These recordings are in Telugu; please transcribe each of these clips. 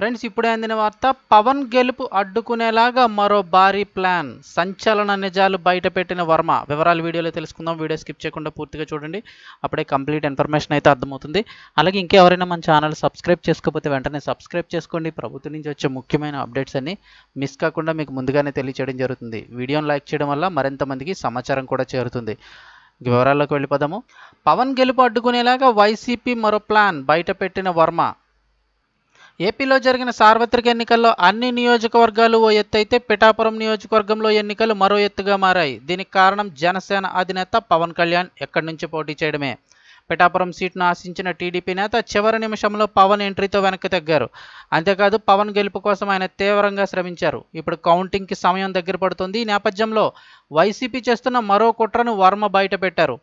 ఫ్రెండ్స్ ఇప్పుడే అందిన వార్త పవన్ గెలుపు అడ్డుకునేలాగా మరో భారీ ప్లాన్. సంచలన నిజాలు బయటపెట్టిన వర్మ. వివరాలు వీడియోలో తెలుసుకుందాం. వీడియో స్కిప్ చేయకుండా పూర్తిగా చూడండి. అప్పుడే కంప్లీట్ ఇన్ఫర్మేషన్ అయితే అర్థమవుతుంది. అలాగే ఇంకెవరైనా మన ఛానల్ సబ్స్క్రైబ్ చేసుకోకపోతే వెంటనే సబ్స్క్రైబ్ చేసుకోండి. ప్రభుత్వం నుంచి వచ్చే ముఖ్యమైన అప్డేట్స్ అన్ని మిస్ కాకుండా మీకు ముందుగానే తెలియచేయడం జరుగుతుంది. వీడియోను లైక్ చేయడం వల్ల మరింత మందికి సమాచారం కూడా చేరుతుంది. వివరాల్లోకి వెళ్ళిపోదాము. పవన్ గెలుపు అడ్డుకునేలాగా వైసీపీ మరో ప్లాన్ బయటపెట్టిన వర్మ. ఏపీలో జరిగిన సార్వత్రిక ఎన్నికల్లో అన్ని నియోజకవర్గాలు ఓ ఎత్తు అయితే పిఠాపురం నియోజకవర్గంలో ఎన్నికలు మరో ఎత్తుగా మారాయి. దీనికి కారణం జనసేన అధినేత పవన్ కళ్యాణ్ ఎక్కడి నుంచి పోటీ చేయడమే. పిఠాపురం సీట్ను ఆశించిన టీడీపీ నేత చివరి నిమిషంలో పవన్ ఎంట్రీతో వెనక్కి తగ్గారు. అంతేకాదు పవన్ గెలుపు కోసం ఆయన తీవ్రంగా శ్రమించారు. ఇప్పుడు కౌంటింగ్కి సమయం దగ్గర పడుతుంది. ఈ నేపథ్యంలో వైసీపీ చేస్తున్న మరో కుట్రను వర్మ బయటపెట్టారు.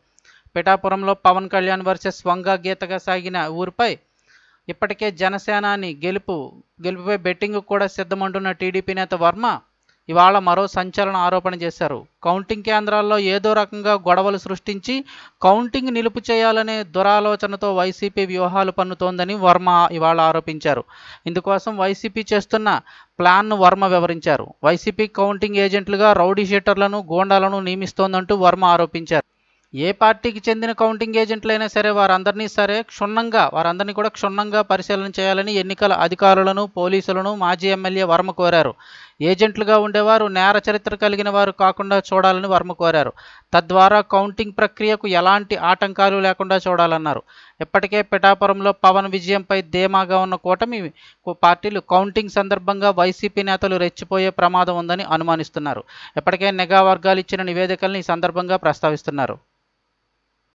పిఠాపురంలో పవన్ కళ్యాణ్ వర్సెస్ వంగా గీతగా సాగిన ఊరిపై ఇప్పటికే జనసేనాని గెలుపు గెలుపుపై బెట్టింగ్ కూడా సిద్ధమంటున్న టీడీపీ నేత వర్మ ఇవాళ మరో సంచలన ఆరోపణ చేశారు. కౌంటింగ్ కేంద్రాల్లో ఏదో రకంగా గొడవలు సృష్టించి కౌంటింగ్ నిలుపు చేయాలనే దురాలోచనతో వైసీపీ వ్యూహాలు పన్నుతోందని వర్మ ఇవాళ ఆరోపించారు. ఇందుకోసం వైసీపీ చేస్తున్న ప్లాన్ను వర్మ వివరించారు. వైసీపీ కౌంటింగ్ ఏజెంట్లుగా రౌడీ షీటర్లను గోండాలను నియమిస్తోందంటూ వర్మ ఆరోపించారు. ఏ పార్టీకి చెందిన కౌంటింగ్ ఏజెంట్లైనా సరే వారందరినీ సరే క్షుణ్ణంగా వారందరినీ కూడా క్షుణ్ణంగా పరిశీలన చేయాలని ఎన్నికల అధికారులను పోలీసులను మాజీ ఎమ్మెల్యే వర్మ కోరారు. ఏజెంట్లుగా ఉండేవారు నేర చరిత్ర కలిగిన వారు కాకుండా చూడాలని వర్మ కోరారు. తద్వారా కౌంటింగ్ ప్రక్రియకు ఎలాంటి ఆటంకాలు లేకుండా చూడాలన్నారు. ఇప్పటికే పిఠాపురంలో పవన్ విజయంపై ధీమాగా ఉన్న కూటమి పార్టీలు కౌంటింగ్ సందర్భంగా వైసీపీ నేతలు రెచ్చిపోయే ప్రమాదం ఉందని అనుమానిస్తున్నారు. ఇప్పటికే నిఘా వర్గాలు ఇచ్చిన నివేదికలను ఈ సందర్భంగా ప్రస్తావిస్తున్నారు.